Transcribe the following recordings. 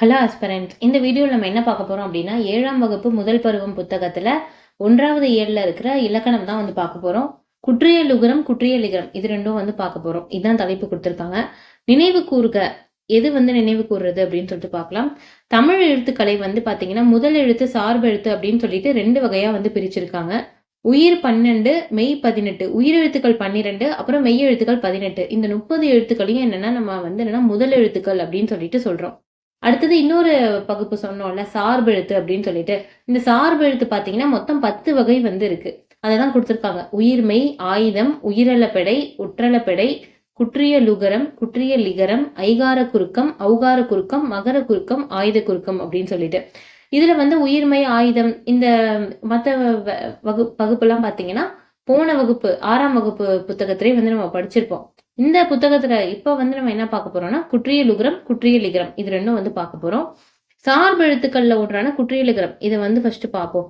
Hello aspirant இந்த வீடியோவில் நம்ம என்ன பார்க்க போகிறோம் அப்படின்னா ஏழாம் வகுப்பு முதல் பருவம் புத்தகத்தில் ஒன்றாவது ஏழில் இருக்கிற இலக்கணம் தான் வந்து பார்க்க போகிறோம் குற்றியலுகரம் குற்றியலிகரம் இது ரெண்டும் வந்து பார்க்க போகிறோம் இதுதான் தலைப்பு கொடுத்துருக்காங்க. நினைவு கூறுக. எது வந்து நினைவு கூறுறது அப்படின்னு சொல்லிட்டு பார்க்கலாம். தமிழ் எழுத்துக்களை வந்து பார்த்தீங்கன்னா முதல் எழுத்து சார்பு எழுத்து அப்படின்னு சொல்லிட்டு ரெண்டு வகையாக வந்து பிரிச்சிருக்காங்க. உயிர் பன்னெண்டு மெய் பதினெட்டு. உயிர் எழுத்துக்கள் பன்னிரெண்டு அப்புறம் மெய் எழுத்துக்கள் பதினெட்டு. இந்த முப்பது எழுத்துக்களையும் என்னன்னா நம்ம வந்து என்னென்னா முதல் எழுத்துக்கள் அப்படின்னு சொல்லிட்டு சொல்கிறோம் அடுத்தது இன்னொரு பகுப்பு சொன்னோம்ல சார்பு எழுத்து அப்படின்னு சொல்லிட்டு. இந்த சார்பு எழுத்து பார்த்தீங்கன்னா மொத்தம் பத்து வகை வந்து இருக்கு. அதை தான் கொடுத்துருக்காங்க. உயிர்மெய் ஆயுதம் உயிரலப்பெடை உற்றலப்பெடை குற்றிய லுகரம் குற்றிய லிகரம் ஐகார குறுக்கம் அவுகார குறுக்கம் மகர குறுக்கம் ஆயுத குறுக்கம் அப்படின்னு சொல்லிட்டு. இதுல வந்து உயிர்மை ஆயுதம் இந்த மற்ற வகு வகுப்பெல்லாம் பார்த்தீங்கன்னா போன வகுப்பு ஆறாம் வகுப்பு புத்தகத்திலே வந்து நம்ம படிச்சிருப்போம். இந்த புத்தகத்துல இப்ப வந்து நம்ம என்ன பார்க்க போறோம்னா குற்றியலுகரம் குற்றியலிகரம். இது ரெண்டும் வந்து பார்க்க போறோம். சார்பு எழுத்துக்கள்ல ஒன்றான குற்றியலுகரம். இதை வந்து ஃபர்ஸ்ட் பார்ப்போம்.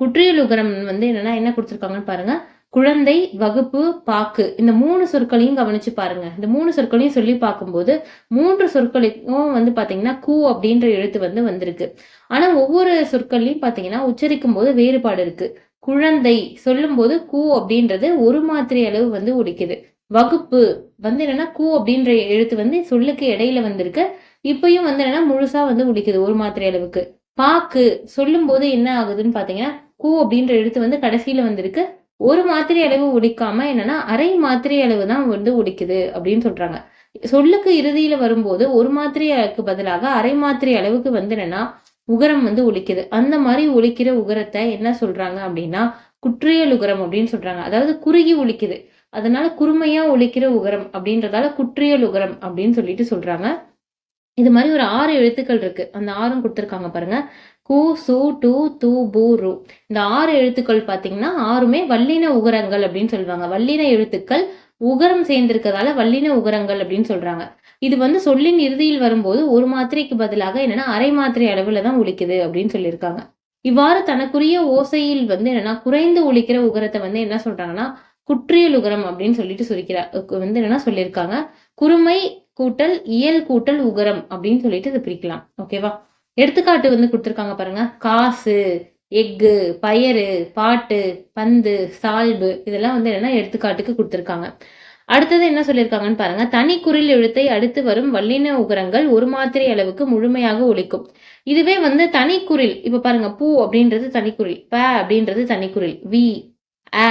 குற்றியலுகரம் வந்து என்னன்னா என்ன கொடுத்துருக்காங்கன்னு பாருங்க. குழந்தை வகுப்பு பாக்கு. இந்த மூணு சொற்களையும் கவனிச்சு பாருங்க. இந்த மூணு சொற்களையும் சொல்லி பார்க்கும்போது மூன்று சொற்களுக்கும் வந்து பாத்தீங்கன்னா கூ அப்படின்ற எழுத்து வந்து வந்திருக்கு. ஆனா ஒவ்வொரு சொற்கள்லையும் பாத்தீங்கன்னா உச்சரிக்கும் போது வேறுபாடு இருக்கு. குழந்தை சொல்லும் போது கூ அப்படின்றது ஒரு மாத்திரை அளவு வந்து உடிக்குது வகுப்பு வந்து என்னன்னா கூ அப்படின்ற எழுத்து வந்து சொல்லுக்கு இடையில வந்திருக்கு இப்பயும் வந்து என்னன்னா முழுசா வந்து முடிக்குது ஒரு மாத்திரை அளவுக்கு. பாக்கு சொல்லும் போது என்ன ஆகுதுன்னு பாத்தீங்கன்னா கூ அப்படின்ற எழுத்து வந்து கடைசியில வந்திருக்கு. ஒரு மாத்திரை அளவு ஒடிக்காம என்னன்னா அரை மாத்திரை அளவு தான் வந்து ஒடிக்குது அப்படின்னு சொல்றாங்க. சொல்லுக்கு இறுதியில வரும்போது ஒரு மாத்திரைக்கு பதிலாக அரை மாத்திரை அளவுக்கு வந்து என்னன்னா உகரம் வந்து ஒழிக்குது. அந்த மாதிரி ஒழிக்கிற உகரத்தை என்ன சொல்றாங்க அப்படின்னா குற்றியல் உகரம் அப்படின்னு சொல்றாங்க. அதாவது குறுகி ஒழிக்குது. அதனால குறுமையா ஒழிக்கிற உகரம் அப்படின்றதால குற்றியல் உகரம் அப்படின்னு சொல்லிட்டு சொல்றாங்க. இது மாதிரி ஒரு ஆறு எழுத்துக்கள் இருக்கு. அந்த ஆறும் கொடுத்துருக்காங்க பாருங்க. கு சு டு து பூ ரு. இந்த ஆறு எழுத்துக்கள் பாத்தீங்கன்னா ஆறுமே வல்லின உகரங்கள் அப்படின்னு சொல்லுவாங்க. வல்லின எழுத்துக்கள் உகரம் சேர்ந்திருக்கிறதால வல்லின உகரங்கள் அப்படின்னு சொல்றாங்க. இது வந்து சொல்லின் இறுதியில் வரும்போது ஒரு மாத்திரைக்கு பதிலாக என்னன்னா அரை மாத்திரை அளவுல தான் ஒழிக்குது அப்படின்னு சொல்லியிருக்காங்க. இவ்வாறு தனக்குரிய ஓசையில் வந்து என்னன்னா குறைந்து ஒழிக்கிற உகரத்தை வந்து என்ன சொல்றாங்கன்னா குற்றியல் உகரம் அப்படின்னு சொல்லிட்டு சொல்லிக்கிறார் வந்து என்னன்னா சொல்லியிருக்காங்க. குறுமை கூட்டல் இயல் கூட்டல் உகரம் அப்படின்னு சொல்லிட்டு இதை பிரிக்கலாம். ஓகேவா எடுத்துக்காட்டு வந்து கொடுத்துருக்காங்க பாருங்க. காசு எஃகு பயறு பாட்டு பந்து சால்பு இதெல்லாம் வந்து என்னன்னா எடுத்துக்காட்டுக்கு கொடுத்துருக்காங்க. அடுத்தது என்ன சொல்லியிருக்காங்கன்னு பாருங்க. தனி குரில் எழுத்தை அடுத்து வரும் வல்லின உகரங்கள் ஒரு மாத்திரை அளவுக்கு முழுமையாக ஒழிக்கும் இதுவே வந்து தனி குரில். இப்ப பாருங்க பூ அப்படின்றது தனிக்குறில் ப அப்படின்றது தனிக்குறில் வி அ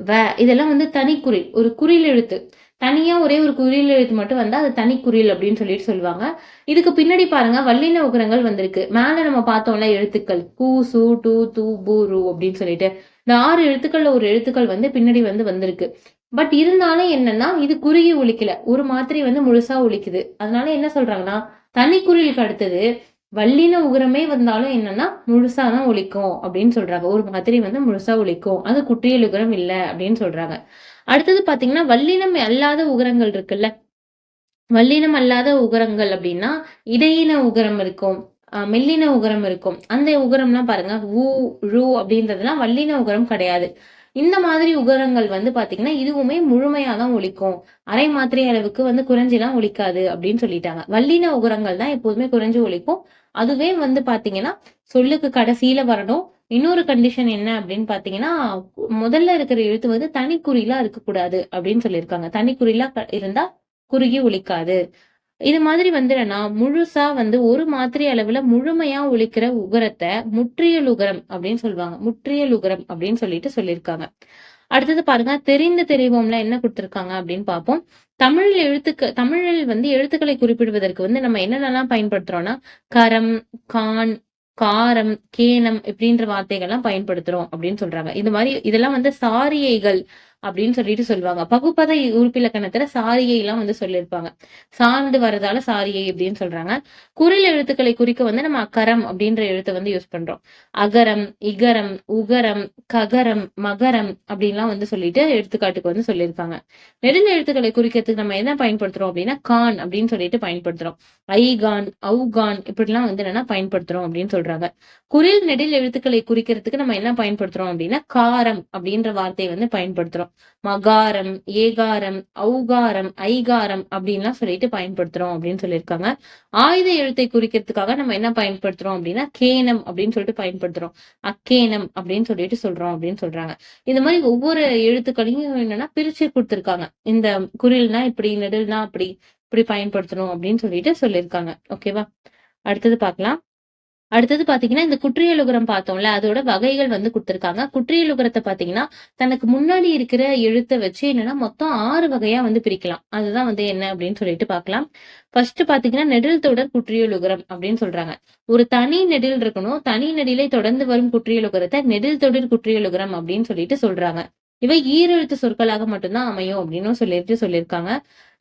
வ இதெல்லாம் வந்து தனிக்குறில் ஒரு குறில் எழுத்து. தனியா ஒரே ஒரு குறியில் எழுத்து மட்டும் வந்தா அது தனி குறியில் அப்படின்னு சொல்லிட்டு சொல்லுவாங்க. இதுக்கு பின்னாடி பாருங்க வல்லின உகரங்கள் வந்திருக்கு. மேல நம்ம பார்த்தோம்ல எழுத்துக்கள் கூ சு டு து பு ரு அப்படின்னு சொல்லிட்டு. இந்த ஆறு எழுத்துக்கள்ல ஒரு எழுத்துக்கள் வந்து பின்னாடி வந்து வந்திருக்கு. பட் இருந்தாலும் என்னன்னா இது குறுகி ஒழிக்கல ஒரு மாத்திரை வந்து முழுசா ஒழிக்குது அதனால என்ன சொல்றாங்கன்னா தனிக்குறிலுக்கு அடுத்தது வல்லின உகரமே வந்தாலும் என்னன்னா முழுசா தான் ஒழிக்கும் அப்படின்னு சொல்றாங்க. ஒரு மாதிரி வந்து முழுசா ஒழிக்கும். அது குற்றியல் உகரம் இல்லை அப்படின்னு சொல்றாங்க. அடுத்தது பாத்தீங்கன்னா வல்லினம் அல்லாத உகரங்கள் இருக்குல்ல? வல்லினம் அல்லாத உகரங்கள் அப்படின்னா இடையின உகரம் இருக்கும் மெல்லின உகரம் இருக்கும். அந்த உகரம்லாம் பாருங்க ஊ ழு அப்படின்றதுலாம் வல்லின உகரம் கிடையாது. இந்த மாதிரி உகரங்கள் வந்து பாத்தீங்கன்னா இதுவுமே முழுமையா தான் ஒழிக்கும். அரை மாத்திரை அளவுக்கு வந்து குறைஞ்செல்லாம் ஒழிக்காது அப்படின்னு சொல்லிட்டாங்க. வல்லின உகரங்கள் தான் எப்போதுமே குறைஞ்சு ஒழிக்கும். அதுவே வந்து பாத்தீங்கன்னா சொல்லுக்கு கடைசியில வரணும். இன்னொரு கண்டிஷன் என்ன அப்படின்னு பாத்தீங்கன்னா முதல்ல இருக்கிற எழுத்து வந்து தனிக்குறிலா இருக்கக்கூடாது அப்படின்னு சொல்லியிருக்காங்க. தனிக்குறிலா இருந்தா குறுகி ஒழிக்காது. இது மாதிரி வந்து என்னன்னா முழுசா வந்து ஒரு மாத்திரை அளவுல முழுமையா ஒழிக்கிற உகரத்தை முற்றியல் உகரம் அப்படின்னு சொல்லுவாங்க. முற்றியல் உகரம் அப்படின்னு சொல்லிட்டு சொல்லியிருக்காங்க. அடுத்தது பாருங்க தெரிந்து தெரிவோம்ல என்ன கொடுத்துருக்காங்க அப்படின்னு பார்ப்போம். தமிழ் எழுத்துக்கு தமிழில் வந்து எழுத்துக்களை குறிப்பிடுவதற்கு வந்து நம்ம என்னென்னலாம் பயன்படுத்துறோம்னா கரம் கான் காரம் கேனம் இப்படின்ற வார்த்தைகள்லாம் பயன்படுத்துறோம் அப்படின்னு சொல்றாங்க. இது மாதிரி இதெல்லாம் வந்து சாரியைகள் அப்படின்னு சொல்லிட்டு சொல்லுவாங்க. பகுப்பத உறுப்பிலக்கணத்துல சாரியை எல்லாம் வந்து சொல்லியிருப்பாங்க. சார்ந்து வரதால சாரியை அப்படின்னு சொல்றாங்க. குரல் எழுத்துக்களை குறிக்க வந்து நம்ம அக்கரம் அப்படின்ற எழுத்தை வந்து யூஸ் பண்றோம். அகரம் இகரம் உகரம் ககரம் மகரம் அப்படின்லாம் வந்து சொல்லிட்டு எடுத்துக்காட்டுக்கு வந்து சொல்லியிருக்காங்க நெடுந்த எழுத்துக்களை குறிக்கிறதுக்கு நம்ம என்ன பயன்படுத்துறோம் அப்படின்னா கான் அப்படின்னு சொல்லிட்டு பயன்படுத்துறோம். ஐகான் அவுகான் இப்படிலாம் வந்து என்னன்னா பயன்படுத்துறோம் அப்படின்னு சொல்றாங்க. குரில் நெடில் எழுத்துக்களை குறிக்கிறதுக்கு நம்ம என்ன பயன்படுத்துறோம் அப்படின்னா காரம் அப்படின்ற வார்த்தையை வந்து பயன்படுத்துறோம். மகாரம் ஏகாரம் ஔகாரம் ஐகாரம் அப்படின்லாம் சொல்லிட்டு பயன்படுத்துறோம் அப்படின்னு சொல்லியிருக்காங்க. ஆயுத எழுத்தை குறிக்கிறதுக்காக நம்ம என்ன பயன்படுத்துறோம் அப்படின்னா கேனம் அப்படின்னு சொல்லிட்டு பயன்படுத்துறோம். அக்கேனம் அப்படின்னு சொல்லிட்டு சொல்றோம் அப்படின்னு சொல்றாங்க. இந்த மாதிரி ஒவ்வொரு எழுத்துக்களையும் என்னன்னா பிரிச்சு கொடுத்துருக்காங்க. இந்த குரில்னா இப்படி நெடில்னா அப்படி இப்படி பயன்படுத்தணும் அப்படின்னு சொல்லிட்டு சொல்லியிருக்காங்க. ஓகேவா? அடுத்தது பார்க்கலாம். அடுத்தது பாத்தீங்கன்னா இந்த குற்றியலுகரம் பார்த்தோம்ல அதோட வகைகள் வந்து கொடுத்துருக்காங்க. குற்றியலுகரத்தை பாத்தீங்கன்னா தனக்கு முன்னாடி இருக்கிற எழுத்தை வச்சு என்னன்னா மொத்தம் ஆறு வகையா வந்து பிரிக்கலாம். அதுதான் வந்து என்ன அப்படின்னு சொல்லிட்டு பார்க்கலாம் ஃபர்ஸ்ட் பாத்தீங்கன்னா நெடில் தொடர் குற்றியலுகரம் அப்படின்னு சொல்றாங்க. ஒரு தனி நெடில் இருக்கணும். தனி நெடிலை தொடர்ந்து வரும் குற்றியலுகரத்தை நெடில் தொடர் குற்றியலுகரம் அப்படின்னு சொல்லிட்டு சொல்றாங்க. இவை ஈரெழுத்து சொற்களாக மட்டும்தான் அமையும் அப்படின்னு சொல்லிட்டு சொல்லியிருக்காங்க.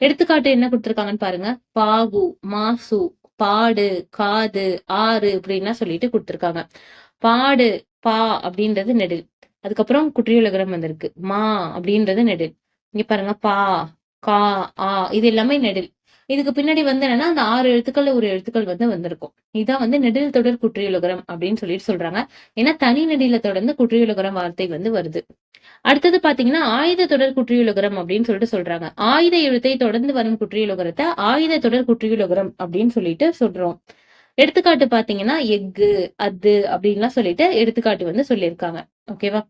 எடுத்துக்காட்டு என்ன கொடுத்திருக்காங்கன்னு பாருங்க. பாகு மாசு பாடு காது ஆறு அப்படின்லாம் சொல்லிட்டு கொடுத்துருக்காங்க. பாடு பா அப்படின்றது நெடில். அதுக்கப்புறம் குற்றியலுகரம் வந்திருக்கு. மா அப்படின்றது நெடில். இங்க பாருங்க பா கா ஆ இது எல்லாமே நெடில். இதுக்கு பின்னாடி வந்து என்னன்னா அந்த ஆறு எழுத்துக்கள் ஒரு எழுத்துக்கள் வந்து வந்திருக்கும். இதான் வந்து நெடில் தொடர் குற்றியலுகரம் அப்படின்னு சொல்லிட்டு சொல்றாங்க. ஏன்னா தனி நெடில தொடர்ந்து குற்றியலுகரம் வார்த்தை வந்து வருது. அடுத்தது பாத்தீங்கன்னா ஆயுத தொடர் குற்றியலுகரம் அப்படின்னு சொல்லிட்டு சொல்றாங்க. ஆயுத எழுத்தை தொடர்ந்து வரும் குற்றியலுகரத்தை ஆயுத தொடர் குற்றியலுகரம் அப்படின்னு சொல்லிட்டு சொல்றோம். எடுத்துக்காட்டு பாத்தீங்கன்னா எஃகு அது அப்படின்லாம் சொல்லிட்டு எடுத்துக்காட்டு வந்து சொல்லியிருக்காங்க. ஓகேவா?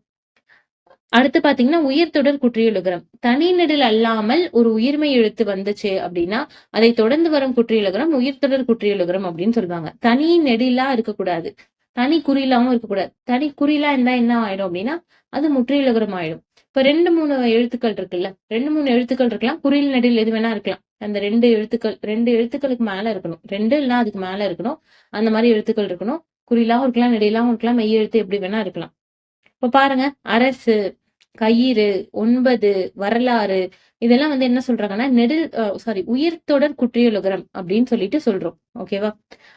அடுத்து பாத்தீங்கன்னா உயிர்த்தொடர் குற்றியலுகரம். தனி நெடில் அல்லாமல் ஒரு உயிர்மை எழுத்து வந்துச்சு அப்படின்னா அதை தொடர்ந்து வரும் குற்றியலுகரம் உயிர்த்தொடர் குற்றியலுகரம் அப்படின்னு சொல்லுவாங்க. தனி நெடிலா இருக்கக்கூடாது. தனி குறியிலாவும் இருக்கக்கூடாது. தனி குறியிலா இருந்தா என்ன ஆயிடும் அப்படின்னா அது முற்றியலுகரம் ஆயிடும். இப்ப ரெண்டு மூணு எழுத்துக்கள் இருக்குல்ல ரெண்டு மூணு எழுத்துக்கள் இருக்கலாம் குறியில் நெடில் எது வேணா இருக்கலாம். அந்த ரெண்டு எழுத்துக்கள் ரெண்டு எழுத்துக்களுக்கு மேல இருக்கணும். ரெண்டு இல்ல அதுக்கு மேல இருக்கணும். அந்த மாதிரி எழுத்துக்கள் இருக்கணும். குறியிலாவும் இருக்கலாம் நெடிலாவும் இருக்கலாம் மெய் எழுத்து எப்படி வேணா இருக்கலாம். இப்ப பாருங்க அரசு. கயிறு ஒன்பது வரலாறு இதெல்லாம் வந்து என்ன சொல்றாங்கன்னா நெடில் சாரி உயிர்த்தொடர் குற்றியலுகரம் அப்படின்னு சொல்லிட்டு சொல்றோம். ஓகேவா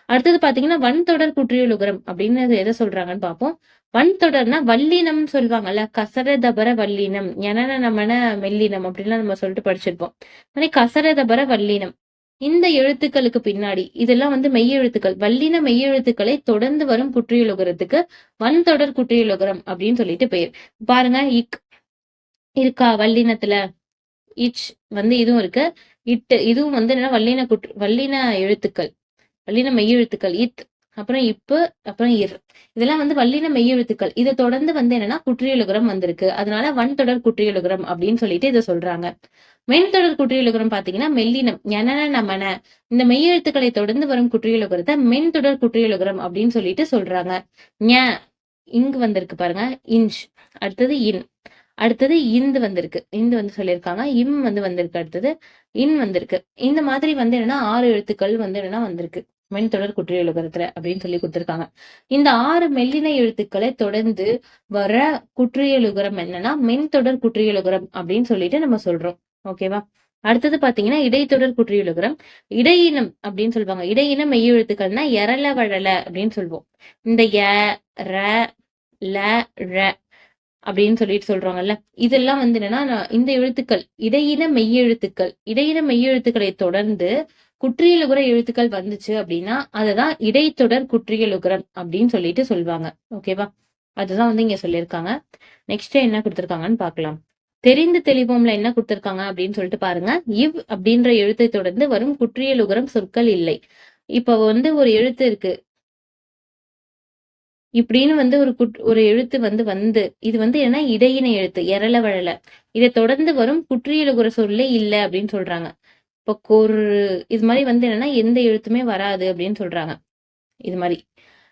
அடுத்தது பாத்தீங்கன்னா வன்தொடர் குற்றியலுகரம் அப்படின்னு எதை சொல்றாங்கன்னு பார்ப்போம் வன்தொடர்னா வல்லினம் சொல்லுவாங்கல்ல கசரதபர வல்லினம் எனன நமன மெல்லினம் அப்படின்லாம் நம்ம சொல்லிட்டு படிச்சிருப்போம். மாதிரி கசரதபர வல்லினம். இந்த எழுத்துக்களுக்கு பின்னாடி இதெல்லாம் வந்து மெய்யெழுத்துக்கள் வல்லின மெய்யெழுத்துக்களை தொடர்ந்து வரும் குற்றியலுகரத்துக்கு வன்தொடர் குற்றியலுகரம் அப்படின்னு சொல்லிட்டு பெயர் பாருங்க இக் இருக்கா வல்லினத்துல? இச் வந்து இதுவும் இருக்கு. இட்டு இதுவும் வந்து என்னன்னா வல்லின குற்று வல்லின எழுத்துக்கள். வல்லின மெய்யெழுத்துக்கள் இத் அப்புறம் இப்பு அப்புறம் இர். இதெல்லாம் வந்து வல்லின மெய்யெழுத்துக்கள் இதை தொடர்ந்து வந்து என்னன்னா குற்றியலுகரம் வந்திருக்கு. அதனால வன் தொடர் குற்றியலுகரம் அப்படின்னு சொல்லிட்டு இதை சொல்றாங்க. மென்தொடர் குற்றியலுகரம் பாத்தீங்கன்னா மெல்லினம் எனன நமன. இந்த மெய்யெழுத்துக்களை தொடர்ந்து வரும் குற்றியலுகரத்தை மென்தொடர் குற்றியலுகரம் அப்படின்னு சொல்லிட்டு சொல்றாங்க. ஞ இங்கு வந்திருக்கு பாருங்க. இன்ச் அடுத்தது இன். அடுத்தது இந்து வந்திருக்கு. இந்து வந்து சொல்லியிருக்காங்க. இம் வந்து வந்திருக்கு அடுத்தது. இன் வந்திருக்கு. இந்த மாதிரி வந்து என்னன்னா ஆறு எழுத்துக்கள் வந்து என்னன்னா வந்திருக்கு. மென்தொடர் குற்றியலுகரத்துல அப்படின்னு சொல்லி கொடுத்திருக்காங்க. இந்த ஆறு மெல்லின எழுத்துக்களை தொடர்ந்து வர குற்றியலுகரம் என்னன்னா மென்தொடர் குற்றியலுகரம் அப்படின்னு சொல்லிட்டு நம்ம சொல்றோம். ஓகேவா அடுத்தது பாத்தீங்கன்னா இடைத்தொடர் குற்றியலுகரம் இடையினம் அப்படின்னு சொல்லுவாங்க. இடையினம் மெய்யெழுத்துக்கள்னா எரல வழல அப்படின்னு சொல்லுவோம். இந்த ய ர ல ழ அப்படின்னு சொல்லிட்டு சொல்றாங்கல்ல. இதெல்லாம் வந்து என்னன்னா இந்த எழுத்துக்கள் இடையின மெய்யெழுத்துக்கள் இடையின மெய்யெழுத்துக்களை தொடர்ந்து குற்றியலுகர எழுத்துக்கள் வந்துச்சு அப்படின்னா அததான் இடைத்தொடர் குற்றியலுகரம் அப்படின்னு சொல்லிட்டு சொல்லுவாங்க ஓகேவா அதுதான் வந்து இங்க சொல்லியிருக்காங்க. நெக்ஸ்ட் என்ன கொடுத்துருக்காங்கன்னு பாக்கலாம் தெரிந்து தெளிவோம்ல என்ன கொடுத்துருக்காங்க அப்படின்னு சொல்லிட்டு பாருங்க. இவ் அப்படின்ற எழுத்தை தொடர்ந்து வரும் குற்றியலுகரம் சொற்கள் இல்லை. இப்ப வந்து ஒரு எழுத்து இருக்கு. இப்படின்னு வந்து ஒரு குட் ஒரு எழுத்து வந்து வந்து. இது வந்து என்ன? இடையின எழுத்து எரள வழல இதை தொடர்ந்து வரும் குற்றியலுகுற சொல்லே இல்லை அப்படின்னு சொல்றாங்க. இப்போ கொரு இது மாதிரி வந்து என்னன்னா எந்த எழுத்துமே வராது அப்படின்னு சொல்றாங்க. இது மாதிரி.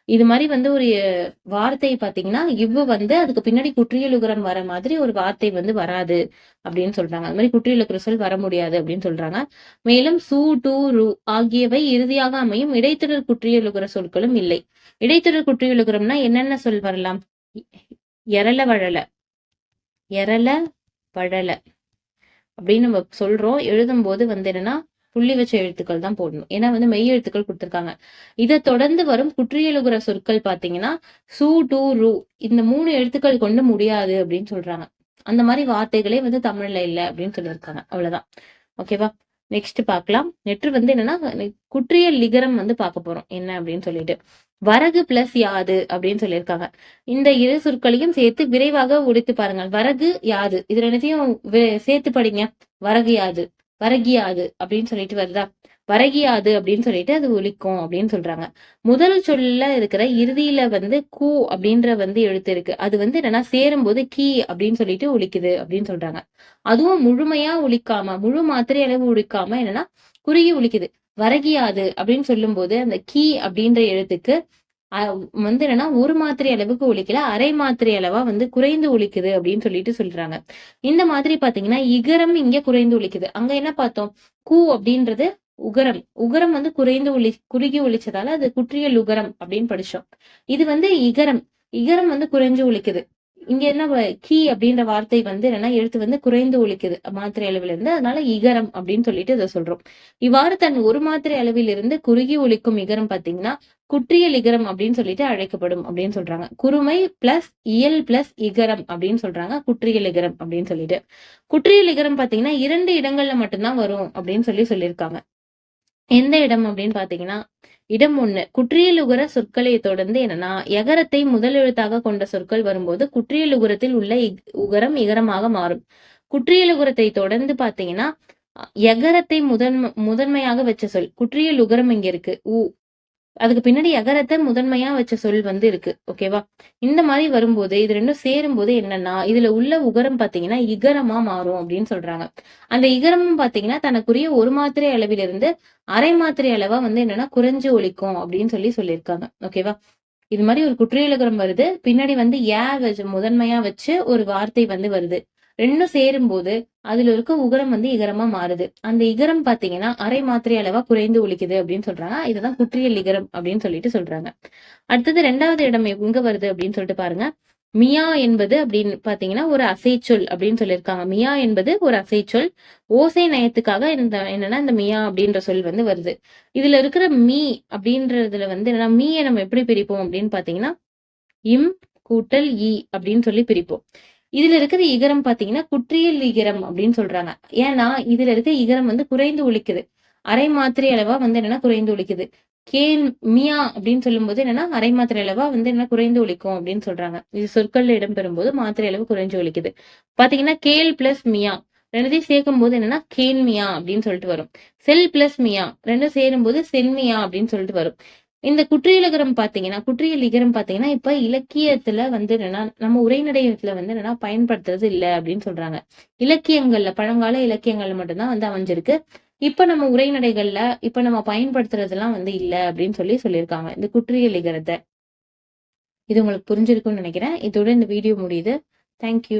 இது மாதிரி வந்து ஒரு வார்த்தை பாத்தீங்கன்னா இவ்வு வந்து அதுக்கு பின்னாடி குற்றியலுகரம் வர மாதிரி ஒரு வார்த்தை வந்து வராது அப்படின்னு சொல்றாங்க. அது மாதிரி குற்றியலுகிற சொல் வர முடியாது அப்படின்னு சொல்றாங்க. மேலும் சூ டு ரு ஆகியவை இறுதியாக அமையும். இடைத்தொடர் குற்றியலுகர சொற்களும் இல்லை. இடைத்தொடர் குற்றியலுகரம்னா என்னென்ன சொல் வரலாம்? எரல வழல எரல வழல அப்படின்னு நம்ம சொல்றோம். எழுதும் போது வந்து என்னன்னா புள்ளி வச்ச எழுத்துக்கள் தான் போடணும். ஏன்னா வந்து மெய் எழுத்துக்கள் கொடுத்துருக்காங்க. இதை தொடர்ந்து வரும் குற்றியலுகிற சொற்கள் பாத்தீங்கன்னா சூ டு ரூ இந்த மூணு எழுத்துக்கள் கொண்டு முடியாது அப்படின்னு சொல்றாங்க. அந்த மாதிரி வார்த்தைகளே வந்து தமிழ்ல இல்ல அப்படின்னு சொல்லியிருக்காங்க. அவ்வளவுதான். ஓகேவா நெக்ஸ்ட் பார்க்கலாம். நெற்று வந்து என்னன்னா குற்றியல் லிகரம் வந்து பார்க்க போறோம். என்ன அப்படின்னு சொல்லிட்டு. வரகு பிளஸ் யாது அப்படின்னு சொல்லியிருக்காங்க. இந்த இரு சொற்களையும் சேர்த்து விரைவாக உடைத்து பாருங்கள். வரகு யாது. இது ரெண்டுத்தையும் சேர்த்து படிங்க. வரகு யாது. வரகியாது அப்படின்னு சொல்லிட்டு வருதா? வரகியாது அப்படின்னு சொல்லிட்டு அது ஒலிக்கும் அப்படின்னு சொல்றாங்க. முதல் சொல்ல இருக்கிற இறுதியில வந்து கூ அப்படின்ற வந்து எழுத்து இருக்கு. அது வந்து என்னன்னா சேரும்போது கீ அப்படின்னு சொல்லிட்டு ஒலிக்குது அப்படின்னு சொல்றாங்க. அதுவும் முழுமையா ஒலிக்காம முழு மாத்திரை அளவு ஒலிக்காம என்னன்னா குறுகி ஒலிக்குது. வரகியாது அப்படின்னு சொல்லும்போது அந்த கீ அப்படின்ற எழுத்துக்கு வந்து என்னன்னா ஒரு மாத்திரை அளவுக்கு ஒழிக்கல அரை மாத்திரை அளவா வந்து குறைந்து ஒழிக்குது அப்படின்னு சொல்லிட்டு சொல்றாங்க. இந்த மாதிரி பாத்தீங்கன்னா இகரம் இங்க குறைந்து ஒழிக்குது அங்க என்ன பார்த்தோம்? கூ அப்படின்றது உகரம். உகரம் வந்து குறைந்து ஒளி குறுகி ஒழிச்சதால அது குற்றியல் உகரம் அப்படின்னு படிச்சோம். இது வந்து இகரம். இகரம் வந்து குறைஞ்சு ஒழிக்குது இங்க என்ன கீ அப்படின்ற வார்த்தை வந்து என்னன்னா எழுத்து வந்து குறைந்து ஒழிக்குது மாத்திரை அளவில் இருந்து. அதனால இகரம் அப்படின்னு சொல்லிட்டு இதை சொல்றோம். இவ்வாறு தன் ஒரு மாத்திரை அளவில் இருந்து குறுகி ஒழிக்கும் இகரம் பாத்தீங்கன்னா குற்றியல் இகரம் அப்படின்னு சொல்லிட்டு அழைக்கப்படும் அப்படின்னு சொல்றாங்க. குறுமை பிளஸ் இயல் பிளஸ் இகரம் அப்படின்னு சொல்றாங்க. குற்றியல் இகரம் அப்படின்னு சொல்லிட்டு. குற்றியல் இகரம் பாத்தீங்கன்னா இரண்டு இடங்கள்ல மட்டும்தான் வரும் அப்படின்னு சொல்லி சொல்லியிருக்காங்க. எந்த இடம் அப்படின்னு பாத்தீங்கன்னா இடம் ஒண்ணு. குற்றியலுகர சொற்களை தொடர்ந்து என்னன்னா எகரத்தை முதல் எழுத்தாக கொண்ட சொற்கள் வரும்போது குற்றியலுகரத்தில் உள்ள உகரம் இகரமாக மாறும். குற்றியலுகரத்தை தொடர்ந்து பாத்தீங்கன்னா எகரத்தை முதன்ம முதன்மையாக வச்ச சொல். குற்றியல் உகரம் இங்க இருக்கு? உ அதுக்கு பின்னாடி எகரத்தை முதன்மையா வச்ச சொல் வந்து இருக்கு ஓகேவா இந்த மாதிரி வரும்போது இது ரெண்டும் சேரும் போது என்னன்னா இதுல உள்ள உகரம் பாத்தீங்கன்னா இகரமா மாறும் அப்படின்னு சொல்றாங்க. அந்த இகரமும் பாத்தீங்கன்னா தனக்குரிய ஒரு மாத்திரை அளவிலிருந்து அரை மாத்திரை அளவா வந்து என்னன்னா குறைஞ்சு ஒழிக்கும் அப்படின்னு சொல்லி சொல்லியிருக்காங்க ஓகேவா இது மாதிரி ஒரு குற்றியலகரம் வருது. பின்னாடி வந்து ஏ வச்சு முதன்மையா வச்சு ஒரு வார்த்தை வந்து வருது. ரெண்டும் சேரும்போது அதுல இருக்க உகரம் வந்து இகரமா மாறுது. அந்த இகரம் பாத்தீங்கன்னா அரை மாத்திரை அளவா குறைந்து ஒழிக்குது அப்படின்னு சொல்றாங்க. இதுதான் குற்றியல் இகரம் அப்படின்னு சொல்லிட்டு சொல்றாங்க. அடுத்தது ரெண்டாவது இடம் எங்க வருது அப்படின்னு சொல்லிட்டு பாருங்க. மியா என்பது அப்படின்னு பாத்தீங்கன்னா ஒரு அசைச்சொல் அப்படின்னு சொல்லியிருக்காங்க. மியா என்பது ஒரு அசைச்சொல். ஓசை நயத்துக்காக இந்த என்னன்னா இந்த மியா அப்படின்ற சொல் வந்து வருது. இதுல இருக்கிற மீ அப்படின்றதுல வந்து என்னன்னா மீயை நம்ம எப்படி பிரிப்போம் அப்படின்னு பாத்தீங்கன்னா இம் கூட்டல் இ அப்படின்னு சொல்லி பிரிப்போம். இதுல இருக்கிற இகரம் பாத்தீங்கன்னா குற்றியல் இகரம் அப்படின்னு சொல்றாங்க. ஏன்னா இதுல இருக்க இகரம் வந்து குறைந்து ஒழிக்குது அரை மாத்திரை அளவா வந்து என்னன்னா குறைந்து ஒழிக்குது கேன் மியா அப்படின்னு சொல்லும்போது என்னன்னா அரை மாத்திரை அளவா வந்து என்ன குறைந்து ஒழிக்கும் அப்படின்னு சொல்றாங்க. இது சொற்கள்ல இடம்பெறும்போது மாத்திரை அளவு குறைஞ்சு ஒழிக்குது பாத்தீங்கன்னா கேல் பிளஸ் மியா ரெண்டுத்தையும் சேர்க்கும் போது என்னன்னா கேன்மியா அப்படின்னு சொல்லிட்டு வரும். செல் பிளஸ் மியா ரெண்டும் சேரும்போது சென்மியா அப்படின்னு சொல்லிட்டு வரும். இந்த குற்றியலிகரம் பாத்தீங்கன்னா குற்றியல் இகரம் பாத்தீங்கன்னா இப்ப இலக்கியத்துல வந்து என்னன்னா நம்ம உரைநடையத்துல வந்து என்னன்னா பயன்படுத்துறது இல்லை அப்படின்னு சொல்றாங்க. இலக்கியங்கள்ல பழங்கால இலக்கியங்கள்ல மட்டும்தான் வந்து அமைஞ்சிருக்கு. இப்ப நம்ம உரைநடைகள்ல இப்ப நம்ம பயன்படுத்துறதெல்லாம் வந்து இல்லை அப்படின்னு சொல்லி சொல்லியிருக்காங்க இந்த குற்றியலிகரத்தை. இது உங்களுக்கு புரிஞ்சிருக்கும்னு நினைக்கிறேன். இதோட இந்த வீடியோ முடியுது. தேங்க்யூ